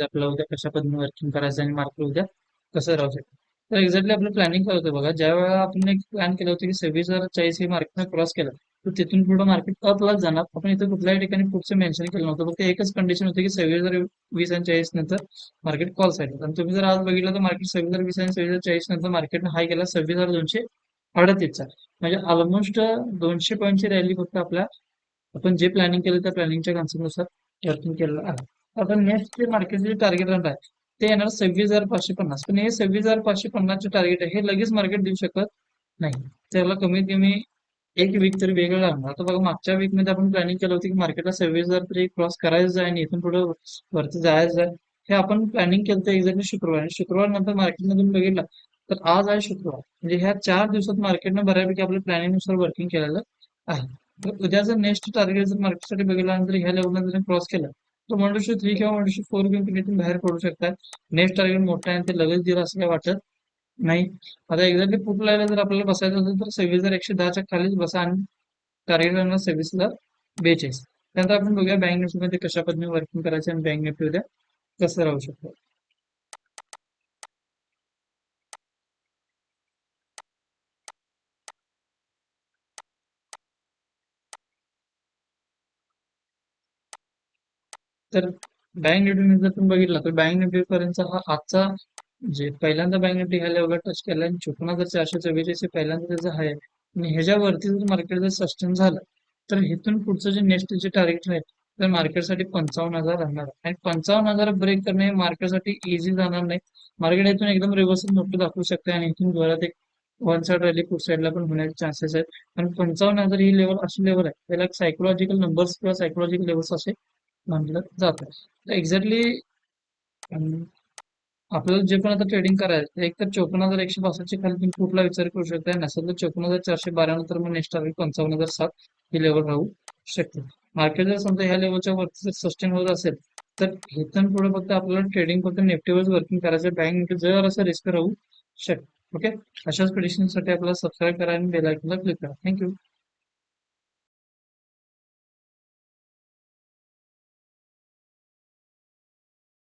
शकते आपल्याला उद्या कशा पद्धतीने वर्किंग करायचं आणि मार्केट उद्या कसं राहू शकतं? तर एक्झॅक्टली आपलं प्लॅनिंग काय होतं बघा ज्या वेळेला आपण एक प्लॅन केलं होतं की सव्वीस हजार चाळीस हे मार्केटनं क्रॉस केलं तर तिथून पुढे मार्केट अपलाच जाणार. आपण इथं कुठल्याही ठिकाणी पुढचं मेन्शन केलं नव्हतं. फक्त एकच कंडिशन होती की सव्वीस हजार वीस आणि चाळीस नंतर मार्केट कॉल साईड आणि तुम्ही जर आज बघितलं तर मार्केट सव्वीस हजार वीस आणि सव्वीस हजार चाळीस नंतर मार्केटनं हाय केला सव्वीस हजार दोनशे अडतीसचा म्हणजे ऑलमोस्ट दोनशे पॉईंटची रॅली फक्त आपल्या आपण जे प्लॅनिंग केलं त्या प्लॅनिंगच्या कन्सेप्टनुसार वर्किंग केलेलं आहे. आता नेक्स्ट जे मार्केटचे टार्गेट राहणार आहे ते येणार सव्वीस हजार पाचशे पन्नास. पण हे सव्वीस हजार पाचशे पन्नासचे टार्गेट आहे हे लगेच मार्केट देऊ शकत नाही. त्याला कमीत कमी एक वीक तरी वेगळं लागणार. आता बघा मागच्या वीकमध्ये आपण प्लॅनिंग केलं होतं की मार्केटला सव्वीस हजार तरी क्रॉस करायचं आहे आणि इथून पुढे वरती जायचं आहे. हे आपण प्लॅनिंग केलं होतं एक्झॅक्टली शुक्रवार. आणि शुक्रवार नंतर मार्केटमधून बघितलं तर आज आहे शुक्रवार. म्हणजे ह्या चार दिवसात मार्केटनं बऱ्यापैकी आपल्या प्लॅनिंगनुसार वर्किंग केलेलं आहे. तर उद्या जर नेक्स्ट टार्गेट जर मार्केटसाठी बघितल्यानंतर ह्या लेवलला जर क्रॉस केलं तर मंडळशी थ्री किंवा मंडळशी फोर घेऊन तुम्ही इथून बाहेर पडू शकता. नेक्स्ट टार्गेट मोठा आहे आणि ते लगेच दिलं असं काय वाटत नाही. आता एक्झॅक्टली पुट लायला जर आपल्याला बसायचं असेल तर सव्वीस हजार एकशे दहाच्या खालीच बसा आणि टार्गेट राहणार सव्वीस हजार बेचाळीस. त्यानंतर आपण बघूया बँक निफ्टीमध्ये कशा पद्धतीने वर्किंग करायचं आणि बँक निफ्टी उद्या कसं राहू शकतो. तर बँक निफ्टी जर तुम्ही बघितला तर बँक निफ्टी पर्यंत हा आजचा जे पहिल्यांदा बँक निफ्टी ह्या लेवलला टच केला आणि चोपन्न जर चारशे चव्वेचाळीस पहिल्यांदा त्याचं आहे आणि ह्याच्यावरती जर मार्केट जर सस्टेन झालं तर इथून पुढचं जे नेक्स्ट जे टार्गेट आहे तर मार्केटसाठी पंचावन्न हजार राहणार. आणि पंचावन्न हजार ब्रेक करणे हे मार्केटसाठी इझी जाणार नाही. मार्केट इथून एकदम रिव्हर्सल मोठं दाखवू शकते आणि इथून जोरात एक वन साइड रॅली पुढ साईडला पण होण्याचे चान्सेस आहेत. आणि पंचावन्न हजार ही लेवल अशी लेवल आहे त्याला सायकोलॉजिकल नंबर्स किंवा सायकोलॉजिकल लेवल्स असे म्हटलं जातं. तर एक्झॅक्टली आपल्याला जे पण आता ट्रेडिंग करायचं एक तर चोपन्न हजार एकशे बासष्टच्या खाली तुम्ही कुठला विचार करू शकता नसेल तर चोपन्न हजार चारशे बारा नंतर मग नेक्स्ट टार्गेट पंचावन्न हजार सात ही लेवल राहू शकते. मार्केट जर समजा ह्या लेवलच्या वरती जर सस्टेन होत असेल तर इथून पुढे फक्त आपल्याला ट्रेडिंग फक्त निफ्टीवरच वर्किंग करायचं बँक निफ्टी जर असं रिस्क राहू शकते ओके अशाच प्रेडिशनसाठी आपल्याला सबस्क्राईब करा आणि बेलायकनला क्लिक करा. थँक्यू